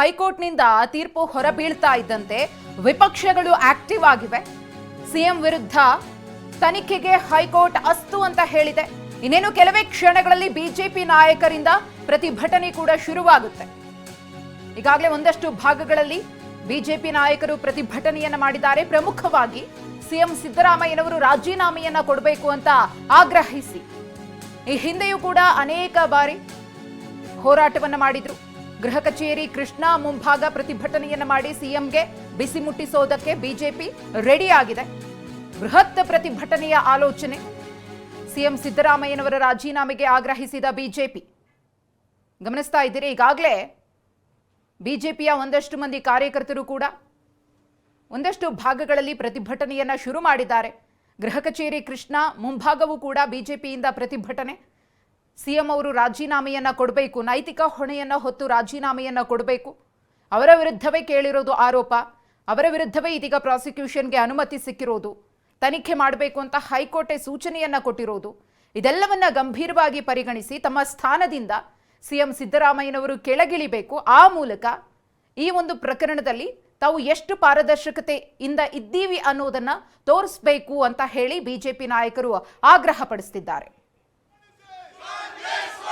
ಹೈಕೋರ್ಟ್ನಿಂದ ತೀರ್ಪು ಹೊರಬೀಳ್ತಾ ಇದ್ದಂತೆ ವಿಪಕ್ಷಗಳು ಆಕ್ಟಿವ್ ಆಗಿವೆ. ಸಿಎಂ ವಿರುದ್ಧ ತನಿಖೆಗೆ ಹೈಕೋರ್ಟ್ ಅಸ್ತು ಅಂತ ಹೇಳಿದೆ. ಇನ್ನೇನು ಕೆಲವೇ ಕ್ಷಣಗಳಲ್ಲಿ ಬಿಜೆಪಿ ನಾಯಕರಿಂದ ಪ್ರತಿಭಟನೆ ಕೂಡ ಶುರುವಾಗುತ್ತೆ. ಈಗಾಗಲೇ ಒಂದಷ್ಟು ಭಾಗಗಳಲ್ಲಿ ಬಿಜೆಪಿ ನಾಯಕರು ಪ್ರತಿಭಟನೆಯನ್ನ ಮಾಡಿದ್ದಾರೆ. ಪ್ರಮುಖವಾಗಿ ಸಿಎಂ ಸಿದ್ದರಾಮಯ್ಯನವರು ರಾಜೀನಾಮೆಯನ್ನ ಕೊಡಬೇಕು ಅಂತ ಆಗ್ರಹಿಸಿ. ಈ ಹಿಂದೆಯೂ ಕೂಡ ಅನೇಕ ಬಾರಿ ಹೋರಾಟವನ್ನು ಮಾಡಿದ್ರು. ಗೃಹ ಕಚೇರಿ ಕೃಷ್ಣ ಮುಂಭಾಗ ಪ್ರತಿಭಟನೆಯನ್ನು ಮಾಡಿ ಸಿಎಂಗೆ ಬಿಸಿ ಮುಟ್ಟಿಸೋದಕ್ಕೆ ಬಿಜೆಪಿ ರೆಡಿ ಆಗಿದೆ. ಬೃಹತ್ ಪ್ರತಿಭಟನೆಯ ಆಲೋಚನೆ. ಸಿಎಂ ಸಿದ್ದರಾಮಯ್ಯನವರ ರಾಜೀನಾಮೆಗೆ ಆಗ್ರಹಿಸಿದ ಬಿಜೆಪಿ. ಗಮನಿಸ್ತಾ ಇದ್ದೀರಿ, ಈಗಾಗಲೇ ಬಿಜೆಪಿಯ ಒಂದಷ್ಟು ಮಂದಿ ಕಾರ್ಯಕರ್ತರು ಕೂಡ ಒಂದಷ್ಟು ಭಾಗಗಳಲ್ಲಿ ಪ್ರತಿಭಟನೆಯನ್ನು ಶುರು ಮಾಡಿದ್ದಾರೆ. ಗೃಹ ಕಚೇರಿ ಕೃಷ್ಣ ಮುಂಭಾಗವೂ ಕೂಡ ಬಿಜೆಪಿಯಿಂದ ಪ್ರತಿಭಟನೆ. ಸಿಎಂ ಅವರು ರಾಜೀನಾಮೆಯನ್ನ ಕೊಡಬೇಕು, ನೈತಿಕ ಹೊಣೆಯನ್ನ ಹೊತ್ತು ರಾಜೀನಾಮೆಯನ್ನ ಕೊಡಬೇಕು. ಅವರ ವಿರುದ್ಧವೇ ಕೇಳಿರೋದು ಆರೋಪ, ಅವರ ವಿರುದ್ಧವೇ ಇದೀಗ ಪ್ರಾಸಿಕ್ಯೂಷನ್ಗೆ ಅನುಮತಿ ಸಿಕ್ಕಿರೋದು, ತನಿಖೆ ಮಾಡಬೇಕು ಅಂತ ಹೈಕೋರ್ಟೆ ಸೂಚನೆಯನ್ನ ಕೊಟ್ಟಿರೋದು. ಇದೆಲ್ಲವನ್ನ ಗಂಭೀರವಾಗಿ ಪರಿಗಣಿಸಿ ತಮ್ಮ ಸ್ಥಾನದಿಂದ ಸಿಎಂ ಸಿದ್ದರಾಮಯ್ಯನವರು ಕೆಳಗಿಳಿಬೇಕು. ಆ ಮೂಲಕ ಈ ಒಂದು ಪ್ರಕರಣದಲ್ಲಿ ತಾವು ಎಷ್ಟು ಪಾರದರ್ಶಕತೆ ಇಂದ ಇದ್ದೀವಿ ಅನ್ನೋದನ್ನ ತೋರಿಸಬೇಕು ಅಂತ ಹೇಳಿ ಬಿಜೆಪಿ ನಾಯಕರು ಆಗ್ರಹ ಪಡಿಸ್ತಿದ್ದಾರೆ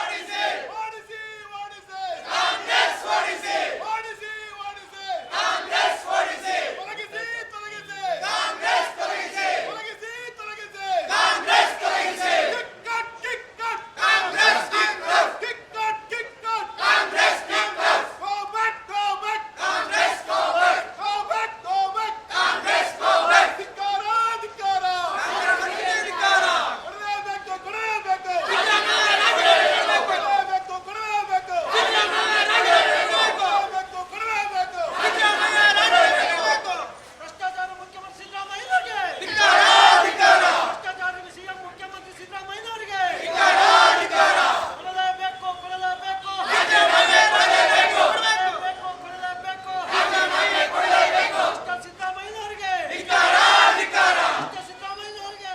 ಓಡಿಸಿ ಓಡಿಸಿ ಕಾಂಗ್ರೆಸ್ ಓಡಿಸಿ ಓಡಿಸಿ ಓಡಿಸಿ ಕಾಂಗ್ರೆಸ್ ಓಡಿಸಿ ತೊಲಗಿಸಿ ತೊಲಗಿಸಿ ಕಾಂಗ್ರೆಸ್ ತೊಲಗಿಸಿ ತೊಲಗಿಸಿ ತೊಲಗಿಸಿ Congress ತೊಲಗಿಸಿ kick out kick out Congress kick out kick out kick out Congress kick out go back go back Congress go back go back go back Congress go back ಧಿಕ್ಕಾರ ಧಿಕ್ಕಾರ ಧಿಕ್ಕಾರ ಕೊಡಲೇಬೇಕು ಕೊಡಲೇಬೇಕು ಕೊಡಲೇಬೇಕು ಕೊಡಲೇಬೇಕು ಕೊಡಲೇಬೇಕು ಕೊಡಲೇಬೇಕು ಭ್ರಷ್ಟಾಚಾರ ಮುಖ್ಯಮಂತ್ರಿ ಸಿದ್ದರಾಮಯ್ಯನವರಿಗೆ ಭ್ರಷ್ಟಾಚಾರ ಸಿಎಂ ಮುಖ್ಯಮಂತ್ರಿ ಸಿದ್ದರಾಮಯ್ಯನವರಿಗೆ ಕೊಡಲೇಬೇಕು ಕೊಡಲೇಬೇಕು ಕೊಡಲೇಬೇಕು ಕೊಡಲೇಬೇಕು ಭ್ರಷ್ಟ ಸಿದ್ದರಾಮಯ್ಯನವರಿಗೆ ಭ್ರಷ್ಟ ಸಿದ್ದರಾಮಯ್ಯನವರಿಗೆ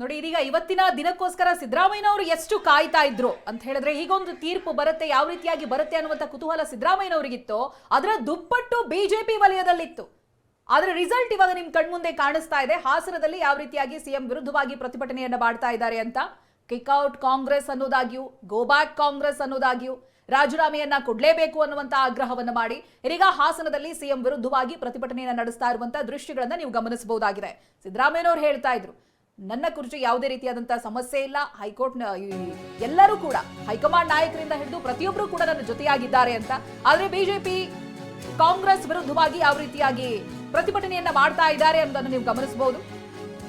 ನೋಡಿ, ಇದೀಗ ಇವತ್ತಿನ ದಿನಕ್ಕೋಸ್ಕರ ಸಿದ್ದರಾಮಯ್ಯನವರು ಎಷ್ಟು ಕಾಯ್ತಾ ಇದ್ರು ಅಂತ ಹೇಳಿದ್ರೆ ಈಗೊಂದು ತೀರ್ಪು ಬರುತ್ತೆ, ಯಾವ ರೀತಿಯಾಗಿ ಬರುತ್ತೆ ಅನ್ನುವಂತ ಕುತೂಹಲ ಸಿದ್ದರಾಮಯ್ಯನವರಿಗಿತ್ತು. ಅದರ ದುಪ್ಪಟ್ಟು ಬಿಜೆಪಿ ವಲಯದಲ್ಲಿತ್ತು. ಆದ್ರೆ ರಿಸಲ್ಟ್ ಇವಾಗ ನಿಮ್ ಕಣ್ಮುಂದೆ ಕಾಣಿಸ್ತಾ ಇದೆ. ಹಾಸನದಲ್ಲಿ ಯಾವ ರೀತಿಯಾಗಿ ಸಿಎಂ ವಿರುದ್ಧವಾಗಿ ಪ್ರತಿಭಟನೆಯನ್ನ ಮಾಡ್ತಾ ಇದ್ದಾರೆ ಅಂತ. ಕಿಕ್ಔಟ್ ಕಾಂಗ್ರೆಸ್ ಅನ್ನೋದಾಗಿಯೂ ಗೋ ಬ್ಯಾಕ್ ಕಾಂಗ್ರೆಸ್ ಅನ್ನೋದಾಗಿಯೂ, ರಾಜೀನಾಮೆಯನ್ನ ಕೊಡ್ಲೇಬೇಕು ಅನ್ನುವಂತ ಆಗ್ರಹವನ್ನು ಮಾಡಿ. ಇದೀಗ ಹಾಸನದಲ್ಲಿ ಸಿಎಂ ವಿರುದ್ಧವಾಗಿ ಪ್ರತಿಭಟನೆಯನ್ನ ನಡೆಸ್ತಾ ಇರುವಂತಹ ದೃಶ್ಯಗಳನ್ನ ನೀವು ಗಮನಿಸಬಹುದಾಗಿದೆ. ಸಿದ್ದರಾಮಯ್ಯನವರು ಹೇಳ್ತಾ ಇದ್ರು ನನ್ನ ಕುರಿತು ಯಾವುದೇ ರೀತಿಯಾದಂತಹ ಸಮಸ್ಯೆ ಇಲ್ಲ. ಹೈಕೋರ್ಟ್ ಎಲ್ಲರೂ ಕೂಡ, ಹೈಕಮಾಂಡ್ ನಾಯಕರಿಂದ ಹಿಡಿದು ಪ್ರತಿಯೊಬ್ಬರು ಕೂಡ ನನ್ನ ಜೊತೆಯಾಗಿದ್ದಾರೆ ಅಂತ. ಆದ್ರೆ ಬಿಜೆಪಿ ಕಾಂಗ್ರೆಸ್ ವಿರುದ್ಧವಾಗಿ ಯಾವ ರೀತಿಯಾಗಿ ಪ್ರತಿಭಟನೆಯನ್ನ ಮಾಡ್ತಾ ಇದ್ದಾರೆ ಅನ್ನೋದನ್ನು ನೀವು ಗಮನಿಸಬಹುದು.